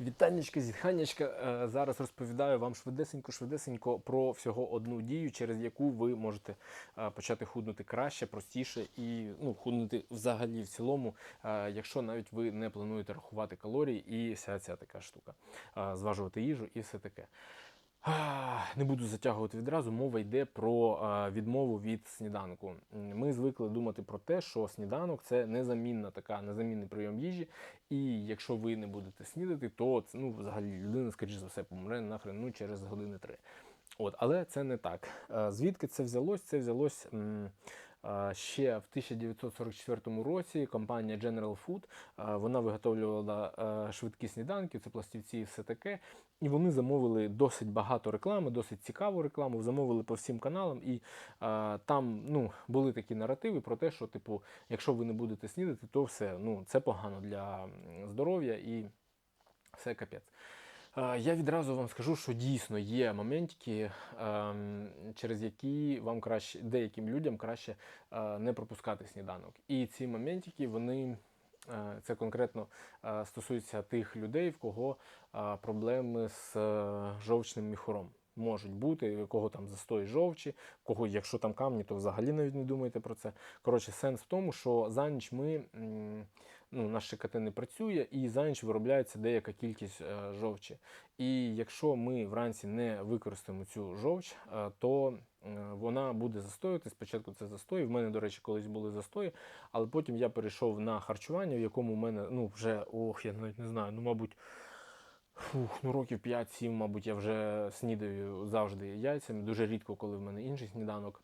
Вітаннячка, зітханнячка. Е, Зараз розповідаю вам швидесенько-швидесенько про всього одну дію, через яку ви можете е, почати худнути краще, простіше і ну, худнути взагалі в цілому, е, якщо навіть ви не плануєте рахувати калорії і вся ця така штука, зважувати їжу і все таке. Не буду затягувати відразу. Мова йде про відмову від сніданку. Ми звикли думати про те, що сніданок це незамінна така, незамінний прийом їжі. І якщо ви не будете снідати, то ну, взагалі людина, скоріш за все, помре нахрен ну, через години три. От, але це не так. Е, Звідки це взялось? Це взялось е, ще в 1944 році. Компанія General Food вона виготовлювала е, швидкі сніданки, це пластівці і все таке. І вони замовили досить багато реклами, досить цікаву рекламу. Замовили по всім каналам, і е, там ну, були такі наративи про те, що, типу, якщо ви не будете снідати, то все ну, це погано для здоров'я і все капець. Я відразу вам скажу, що дійсно є моментики, ем, через які вам краще, деяким людям краще е, не пропускати сніданок. І ці моментики, вони е, це конкретно е, стосується тих людей, в кого проблеми з жовчним міхуром. Можуть бути, у кого там застой жовчі, кого, якщо там камні, то взагалі навіть не думайте про це. Коротше, сенс в тому, що за ніч ми, ну, наш ШКТ не працює, і за ніч виробляється деяка кількість е, жовчі. І якщо ми вранці не використаємо цю жовч, е, то е, вона буде застоювати. Спочатку це застой. В мене, до речі, колись були застої, але потім я перейшов на харчування, в якому в мене ну, вже, ох, я навіть не знаю, ну, мабуть. Фух, ну років 5-7, мабуть, я вже снідаю завжди яйцями. Дуже рідко, коли в мене інший сніданок.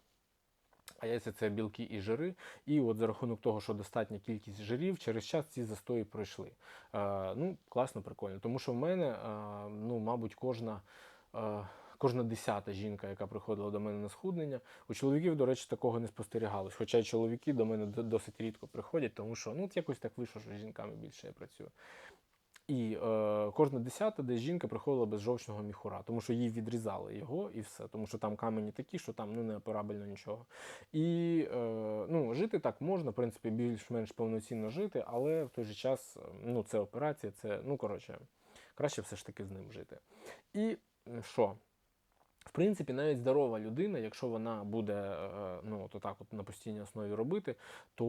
А яйця це білки і жири. І от за рахунок того, що достатня кількість жирів, через час ці застої пройшли. Е, ну, класно, прикольно. Тому що в мене, е, ну, мабуть, кожна. Е, Кожна десята жінка, яка приходила до мене на схуднення, у чоловіків, до речі, такого не спостерігалось. Хоча й чоловіки до мене досить рідко приходять, тому що ну, якось так вийшло, що з жінками більше я працюю. І е, кожна десята десь жінка приходила без жовчного міхура, тому що їй відрізали його і все, тому що там камені такі, що там ну, не операбельно нічого. І е, ну, жити так можна, в принципі, більш-менш повноцінно жити, але в той же час е, ну, це операція, це, ну, коротше, краще все ж таки з ним жити. І що? В принципі, навіть здорова людина, якщо вона буде е, ну, от так от на постійній основі робити, то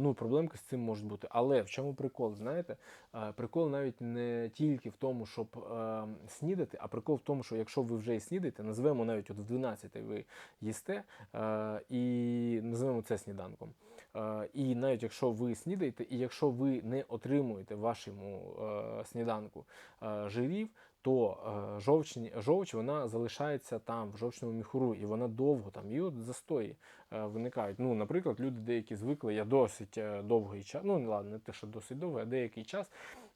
ну, проблемки з цим можуть бути. Але в чому прикол? Знаєте, Е, прикол навіть не тільки в тому, щоб е, снідати, а прикол в тому, що якщо ви вже і снідаєте, назвемо навіть от в 12 ви їсте е, і називемо це сніданком. Е, і навіть якщо ви снідаєте, і якщо ви не отримуєте вашому е, сніданку е, жирів, то е, жовчні, жовч вона залишається там в жовчному міхуру, і вона довго там. І от застої е, виникають. Ну, наприклад, люди деякі звикли, я досить е, довгий час, ну ладно, не те, що досить довгий, а деякий час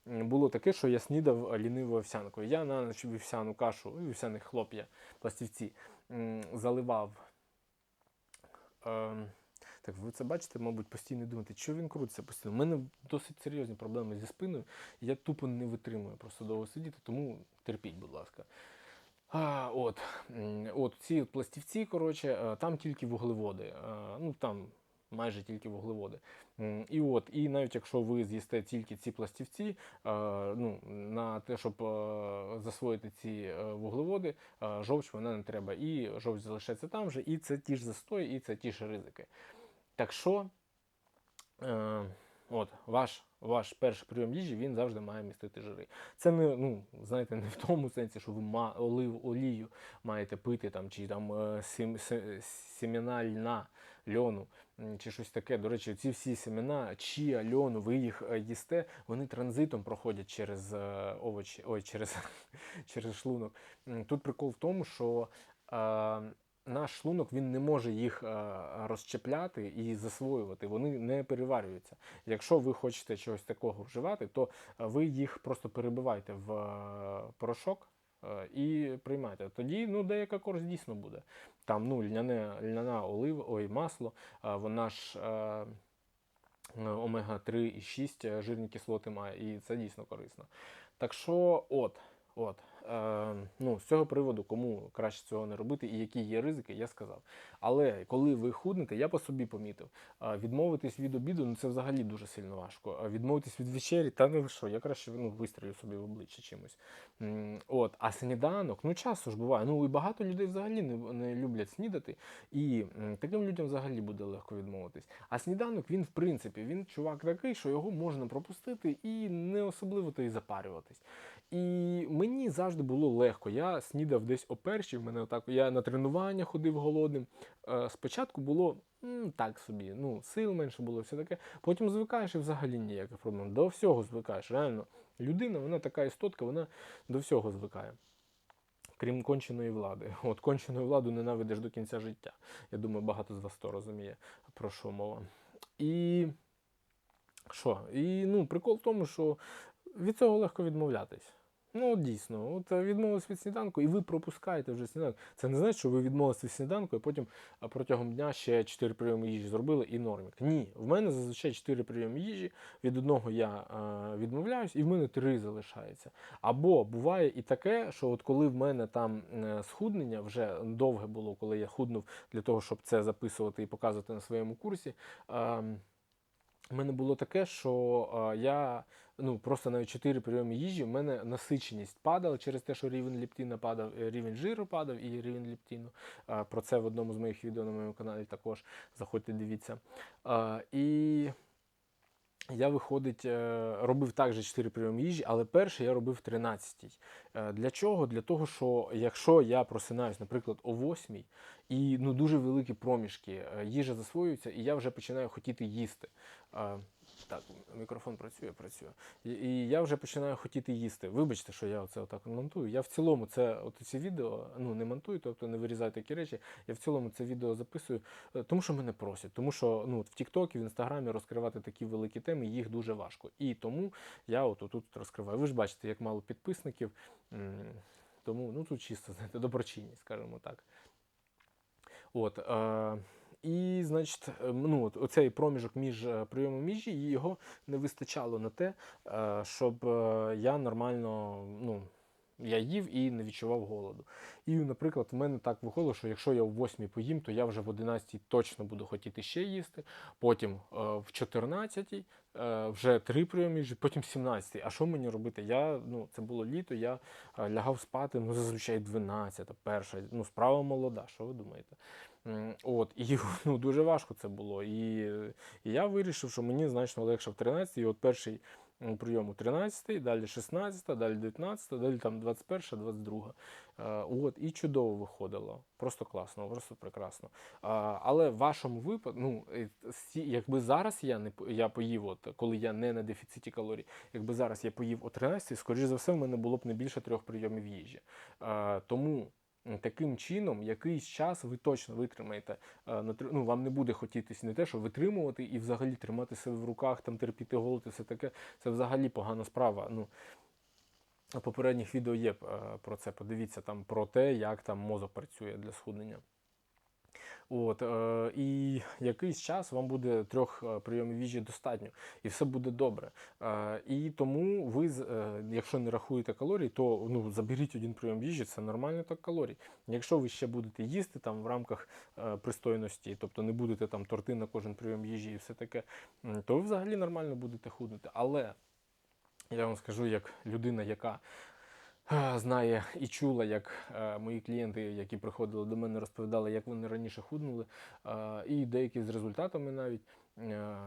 було таке, що я снідав лінивою овсянкою. Я на ніч вівсяну кашу, ну, вівсяні хлоп'я, пластівці, заливав. Е, так, ви це бачите, мабуть, постійно думаєте, що він крутиться постійно. У мене досить серйозні проблеми зі спиною. Я тупо не витримую просто довго сидіти, тому терпіть, будь ласка. А, от, от ці пластівці, коротше, е, там тільки вуглеводи. Е, Ну там майже тільки вуглеводи. І от, і навіть якщо ви з'їсте тільки ці пластівці, е, ну, на те, щоб засвоїти ці вуглеводи, жовч вона не треба. І жовч залишається там же, і це ті ж застої, і це ті ж ризики. Так що, е, от, ваш, ваш перший прийом їжі він завжди має містити жири. Це не, ну, знаєте, не в тому сенсі, що ви ма, олив, олію маєте пити там, чи там е, сім, льна, льону, чи щось таке. До речі, ці всі семена, чія, льону, ви їх е, їсте, вони транзитом проходять через е, овочі, ой, через, через шлунок. Тут прикол в тому, що. Е, наш шлунок він не може їх е, розщепляти і засвоювати. Вони не переварюються. Якщо ви хочете чогось такого вживати, то е, ви їх просто перебивайте в е, порошок. І приймайте. Тоді ну, деяка користь дійсно буде. Там ну, льняне, льняна олива, ой, масло, вона ж е, омега-3 і 6 жирні кислоти має, і це дійсно корисно. Так що, от, от, ну, з цього приводу, кому краще цього не робити і які є ризики, я сказав. Але коли ви худнете, я по собі помітив, е, відмовитись від обіду, ну це взагалі дуже сильно важко. Відмовитись від вечері, та ну ви що, я краще ну, вистрілю собі в обличчя чимось. От, а сніданок, ну часто ж буває. Ну і багато людей взагалі не, не люблять снідати, і таким людям взагалі буде легко відмовитись. А сніданок він, в принципі, він чувак такий, що його можна пропустити і не особливо то і запарюватись. І мені завжди було легко. Я снідав десь о першій, в мене отак, я на тренування ходив голодним. Е, спочатку було м, так собі, ну, сил менше було, все таке. Потім звикаєш і взагалі ніяких проблем. До всього звикаєш. Реально, людина, вона така істотка, вона до всього звикає. Крім конченої влади. От кончену владу ненавидиш до кінця життя. Я думаю, багато з вас то розуміє, про що мова. І що? І ну, прикол в тому, що від цього легко відмовлятись. Ну, дійсно, от е, відмовились від сніданку, і ви пропускаєте вже сніданок. Це не значить, що ви відмовились від сніданку, і потім протягом дня ще 4 прийоми їжі зробили і нормік. Ні, в мене зазвичай 4 прийоми їжі. Від одного я е, відмовляюсь, і в мене 3 залишається. Або буває і таке, що от коли в мене там е, схуднення вже довге було, коли я худнув для того, щоб це записувати і показувати на своєму курсі. У мене було таке, що я ну просто навіть 4 прийоми їжі, в мене насиченість падала через те, що рівень лептина падав, е, рівень жиру падав і рівень лептину. Е, Про це в одному з моїх відео на моєму каналі також заходьте, дивіться. Е, І я виходить, е, робив також 4 прийоми їжі, але перший я робив в 13. Для чого? Для того, що якщо я просинаюсь, наприклад, о 8 і ну, дуже великі проміжки, е, їжа засвоюється, і я вже починаю хотіти їсти. Так, мікрофон працює, працює. І, і я вже починаю хотіти їсти. Вибачте, що я оце отак монтую. Я в цілому це от ці відео ну не монтую, тобто не вирізаю такі речі. Я в цілому це відео записую, е, тому що мене просять. Тому що ну, в Тіктокі, в Інстаграмі розкривати такі великі теми, їх дуже важко. І тому я от тут розкриваю. Ви ж бачите, як мало підписників. Тому ну тут чисто знаєте, доброчинність, скажімо так. От, е, і, значить, е, ну, от, оцей проміжок між е, прийомом їжі, його не вистачало на те, е, щоб е, я нормально, ну, я їв і не відчував голоду. І, наприклад, в мене так виходило, що якщо я в 8 поїм, то я вже в 11 точно буду хотіти ще їсти, потім е, в 14 е, вже три прийоми потім 17. А що мені робити? Я, ну, це було літо, я е, лягав спати, ну, зазвичай 12, перша, ну, справа молода, що ви думаєте? От, і ну, дуже важко це було. І, і я вирішив, що мені значно легше в 13 і от перший м, прийом у 13, далі 16, далі 19, далі там 21, 22. Е, От, і чудово виходило. Просто класно, просто прекрасно. Але в вашому випадку, ну, якби зараз я не я поїв, от, коли я не на дефіциті калорій, якби зараз я поїв о 13, скоріш за все, в мене було б не більше трьох прийомів їжі. Е, тому таким чином, якийсь час ви точно витримаєте. е, Ну, вам не буде хотітись не те, що витримувати і взагалі тримати себе в руках, там терпіти голод і все таке. Це взагалі погана справа. Ну, попередніх відео є е, про це. Подивіться там про те, як там мозок працює для схуднення. От, е, і якийсь час вам буде трьох е, прийомів їжі достатньо, і все буде добре. Е, і тому ви, е, якщо не рахуєте калорій, то ну, заберіть один прийом їжі, це нормально так калорій. Якщо ви ще будете їсти там в рамках е, пристойності, тобто не будете там торти на кожен прийом їжі і все таке, то ви взагалі нормально будете худнути. Але я вам скажу, як людина, яка знає і чула, як е, мої клієнти, які приходили до мене, розповідали, як вони раніше худнули, е, і деякі з результатами навіть. Е,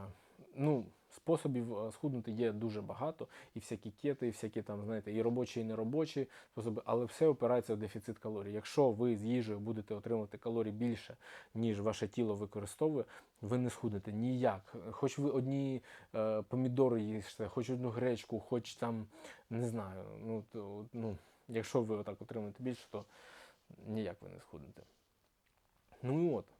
ну, способів е, схуднути є дуже багато, і всякі кети, і всякі там, знаєте, і робочі, і неробочі способи, але все опирається в дефіцит калорій. Якщо ви з їжею будете отримувати калорій більше, ніж ваше тіло використовує, ви не схуднете ніяк. Хоч ви одні е, помідори їсте, хоч одну гречку, хоч там не знаю. Ну, то, ну, якщо ви отак отримаєте більше, то ніяк ви не схуднете. Ну і от.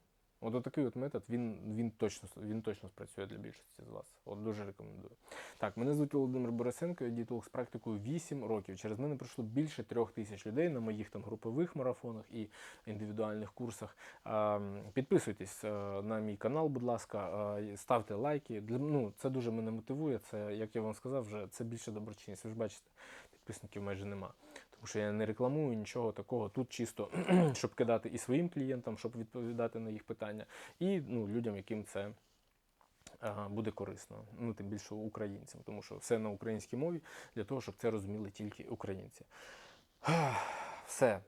От такий от метод, він, він, точно, він точно спрацює для більшості з вас. От дуже рекомендую. Так, мене звуть Володимир Борисенко, я дієтолог з практикою 8 років. Через мене пройшло більше трьох тисяч людей на моїх там групових марафонах і індивідуальних курсах. Підписуйтесь е, на мій канал, будь ласка, ставте лайки. Ну, це дуже мене мотивує. Це, як я вам сказав, вже це більше доброчинність. Ви ж бачите, підписників майже нема. Тому що я не рекламую нічого такого. Тут чисто щоб кидати і своїм клієнтам, щоб відповідати на їх питання, і ну, людям, яким це буде корисно. Ну, тим більше українцям, тому що все на українській мові для того, щоб це розуміли тільки українці. Все.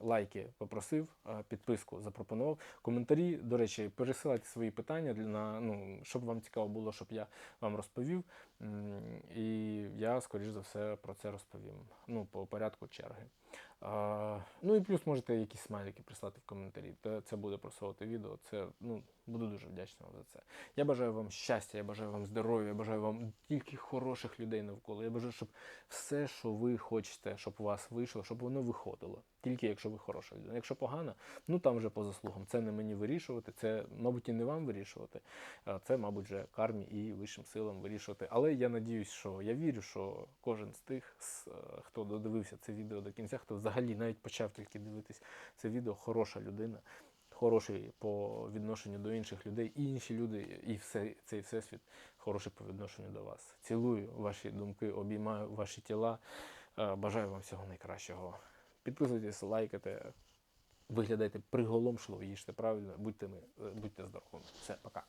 Лайки попросив, підписку запропонував. Коментарі, до речі, пересилайте свої питання для на ну, щоб вам цікаво було, щоб я вам розповів. І я, скоріш за все, про це розповім. Ну, по порядку черги. Ну і плюс можете якісь смайлики прислати в коментарі. Це буде просувати відео. Це ну буду дуже вдячний вам за це. Я бажаю вам щастя, я бажаю вам здоров'я, я бажаю вам тільки хороших людей навколо. Я бажаю, щоб все, що ви хочете, щоб у вас вийшло, щоб воно виходило. Тільки якщо ви хороша людина. Якщо погано, ну там вже по заслугам. Це не мені вирішувати, це, мабуть, і не вам вирішувати. Це, мабуть, вже кармі і вищим силам вирішувати. Але я надіюсь, що я вірю, що кожен з тих, е, хто додивився це відео до кінця, хто взагалі навіть почав тільки дивитись це відео, хороша людина. Хороший по відношенню до інших людей, і інші люди, і все, цей всесвіт хороший по відношенню до вас. Цілую ваші думки, обіймаю ваші тіла. Е, Бажаю вам всього найкращого. Підписуйтесь, лайкайте, виглядайте приголомшливо, їжте правильно, будьте, ми, будьте здоровими. Все, пока.